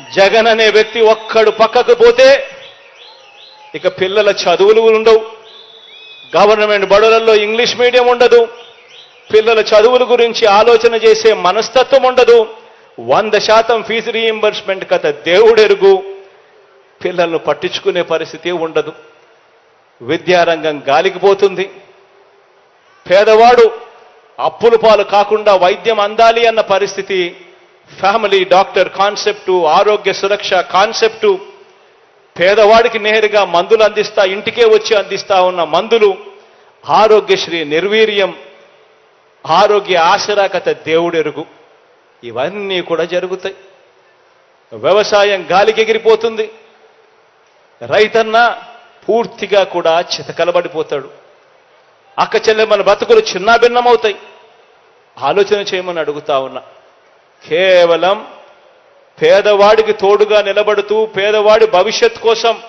జగన్ అనే వ్యక్తి ఒక్కడు పక్కకు పోతే ఇక పిల్లల చదువులు ఉండవు. గవర్నమెంట్ బడులలో ఇంగ్లీష్ మీడియం ఉండదు. పిల్లల చదువుల గురించి ఆలోచన చేసే మనస్తత్వం ఉండదు. వంద శాతం ఫీజు రీయింబర్స్మెంట్ కథ దేవుడెరుగు. పిల్లలను పట్టించుకునే పరిస్థితి ఉండదు. విద్యారంగం గాలికిపోతుంది పేదవాడు అప్పుల పాలు కాకుండా వైద్యం అందాలి అన్న పరిస్థితి ఫ్యామిలీ డాక్టర్ కాన్సెప్టు ఆరోగ్య సురక్ష కాన్సెప్టు పేదవాడికి నేరుగా మందులు అందిస్తా ఇంటికే వచ్చి అందిస్తా ఉన్న మందులు. ఆరోగ్యశ్రీ నిర్వీర్యం ఆరోగ్య ఆశరాకత దేవుడెరుగు. ఇవన్నీ కూడా జరుగుతాయి. వ్యవసాయం గాలికి ఎగిరిపోతుంది. రైతన్న పూర్తిగా కూడా చితకలబడిపోతాడు. అక్క చెల్లెమ్మల బతుకులు చిన్నాభిన్నమవుతాయి. ఆలోచన చేయమని అడుగుతా ఉన్నా. కేవలం పేదవాడికి తోడుగా నిలబడుతూ పేదవాడి భవిష్యత్ కోసం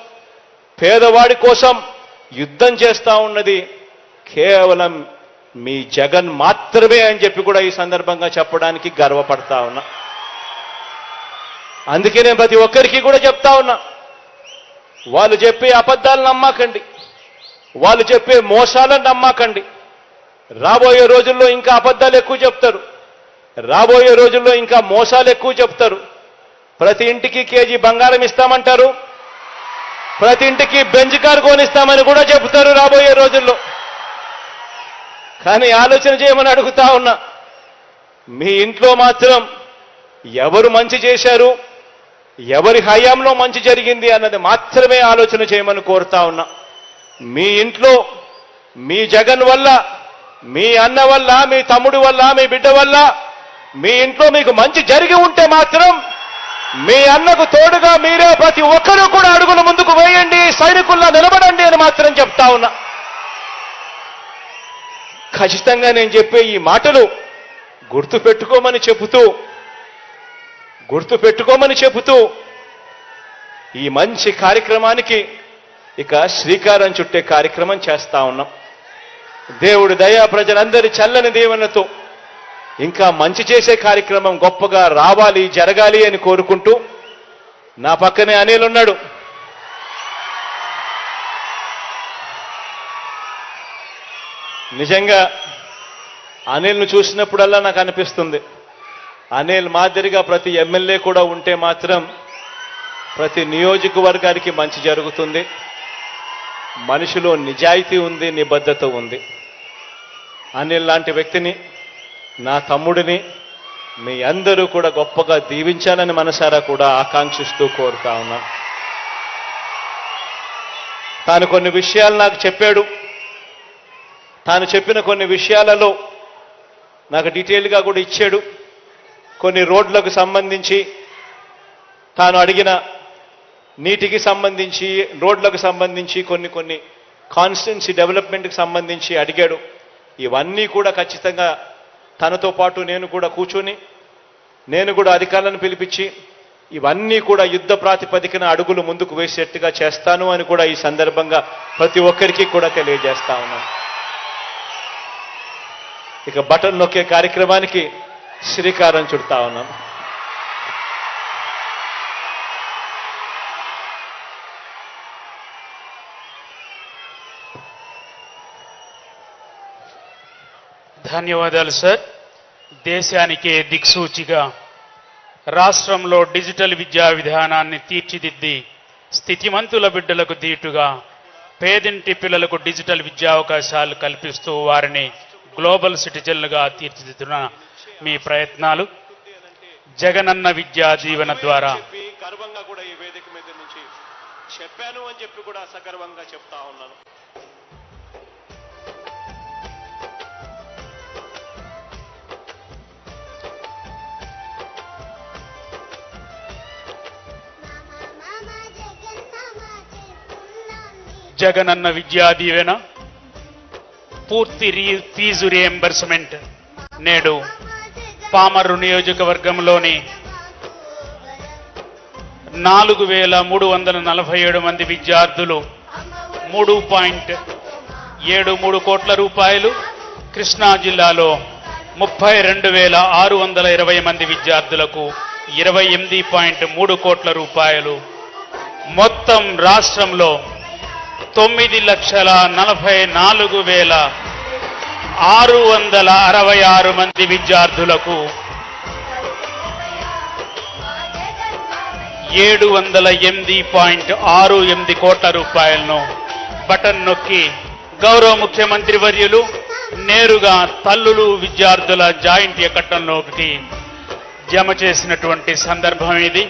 పేదవాడి కోసం యుద్ధం చేస్తా ఉన్నది. కేవలం మీ జగన్ మాత్రమే అని చెప్పి కూడా ఈ సందర్భంగా చెప్పడానికి గర్వపడతా ఉన్నా. అందుకే నేను ప్రతి ఒక్కరికి కూడా చెప్తా ఉన్నా. వాళ్ళు చెప్పే అబద్ధాలు నమ్మకండి. వాళ్ళు చెప్పే మోసాలను నమ్మకండి. రాబోయే రోజుల్లో ఇంకా అబద్ధాలు ఎక్కువ చెప్తారు. రాబోయే రోజుల్లో ఇంకా మోసాలు ఎక్కువ చెప్తారు. ప్రతి ఇంటికి కేజీ బంగారం ఇస్తామంటారు. ప్రతి ఇంటికి బెంచ్ కారు కొనిస్తామని కూడా చెప్తారు రాబోయే రోజుల్లో. కానీ ఆలోచన చేయమని అడుగుతా ఉన్నా మీ ఇంట్లో మాత్రం ఎవరు మంచి చేశారు ఎవరి హయాంలో మంచి జరిగింది అన్నది మాత్రమే ఆలోచన చేయమని కోరుతా ఉన్నా. మీ ఇంట్లో మీ జగన్ వల్ల మీ అన్న వల్ల మీ తమ్ముడు వల్ల మీ బిడ్డ వల్ల మీ ఇంట్లో మీకు మంచి జరిగి ఉంటే మాత్రం మీ అన్నకు తోడుగా మీరే ప్రతి ఒక్కరూ కూడా అడుగులు ముందుకు వేయండి సైనికుల్లా నిలబడండి అని మాత్రం చెప్తా ఉన్నా. ఖచ్చితంగా నేను చెప్పే ఈ మాటలు గుర్తు పెట్టుకోమని చెబుతూ గుర్తు పెట్టుకోమని చెబుతూ ఈ మంచి కార్యక్రమానికి ఇక శ్రీకారం చుట్టే కార్యక్రమం చేస్తా ఉన్నాం. దేవుడి దయా ప్రజలందరి చల్లని దీవెనతో ఇంకా మంచి చేసే కార్యక్రమం గొప్పగా రావాలి జరగాలి అని కోరుకుంటూ నా పక్కనే అనిల్ ఉన్నాడు. నిజంగా అనిల్ను చూసినప్పుడల్లా నాకు అనిపిస్తుంది. అనిల్ మాదిరిగా ప్రతి ఎమ్మెల్యే కూడా ఉంటే మాత్రం ప్రతి నియోజకవర్గానికి మంచి జరుగుతుంది. మనిషిలో నిజాయితీ ఉంది నిబద్ధత ఉంది. అనిల్ లాంటి వ్యక్తిని నా తమ్ముడిని మీ అందరూ కూడా గొప్పగా దీవించాలని మనసారా కూడా ఆకాంక్షిస్తూ కోరుతా ఉన్నా. తాను కొన్ని విషయాలు నాకు చెప్పాడు. తాను చెప్పిన కొన్ని విషయాలలో నాకు డీటెయిల్గా కూడా ఇచ్చాడు. కొన్ని రోడ్లకు సంబంధించి తాను అడిగిన నీటికి సంబంధించి రోడ్లకు సంబంధించి కొన్ని కొన్ని కాన్స్టెన్సీ డెవలప్మెంట్కి సంబంధించి అడిగాడు. ఇవన్నీ కూడా ఖచ్చితంగా తనతో పాటు నేను కూడా కూర్చొని నేను కూడా అధికారులను పిలిపించి ఇవన్నీ కూడా యుద్ధ ప్రాతిపదికన అడుగులు ముందుకు వేసేట్టుగా చేస్తాను అని కూడా ఈ సందర్భంగా ప్రతి ఒక్కరికి కూడా తెలియజేస్తా ఉన్నాను. ఇక బటన్ నొక్కే కార్యక్రమానికి శ్రీకారం చుడతా ఉన్నాను. ధన్యవాదాలు సార్. దేశానికే దిక్సూచిగా రాష్ట్రంలో డిజిటల్ విద్యా విధానాన్ని తీర్చిదిద్ది స్థితిమంతుల బిడ్డలకు దీటుగా పేదింటి పిల్లలకు డిజిటల్ విద్యా అవకాశాలు కల్పిస్తూ వారిని గ్లోబల్ సిటిజన్లుగా తీర్చిదిద్దున మీ ప్రయత్నాలు. జగనన్న విద్యా జీవన ద్వారా గర్వంగా కూడా ఈ వేదిక మీద నుంచి చెప్పాను అని చెప్పి కూడా సగర్వంగా చెప్తా ఉన్నాను. జగనన్న విద్యా దీవెన. పూర్తి రీ ఫీజు రియంబర్స్మెంట్ నేడు పామర్రు నియోజకవర్గంలోని నాలుగు వేల మూడు వందల నలభై ఏడు మంది విద్యార్థులు మూడు పాయింట్ ఏడు మూడు కోట్ల రూపాయలు కృష్ణా జిల్లాలో ముప్పై రెండు వేల ఆరు వందల ఇరవై మంది విద్యార్థులకు ఇరవై ఎనిమిది పాయింట్ మూడు కోట్ల రూపాయలు. మొత్తం రాష్ట్రంలో తొమ్మిది లక్షల నలభై నాలుగు వేల ఆరు వందల అరవై ఆరు మంది విద్యార్థులకు ఏడు వందల ఎనిమిది పాయింట్ ఆరు ఎనిమిది కోట్ల రూపాయలను బటన్ నొక్కి గౌరవ ముఖ్యమంత్రి వర్యులు నేరుగా తల్లులు విద్యార్థుల జాయింట్ ఎక్కటంలోకి జమ చేసినటువంటి సందర్భం ఇది.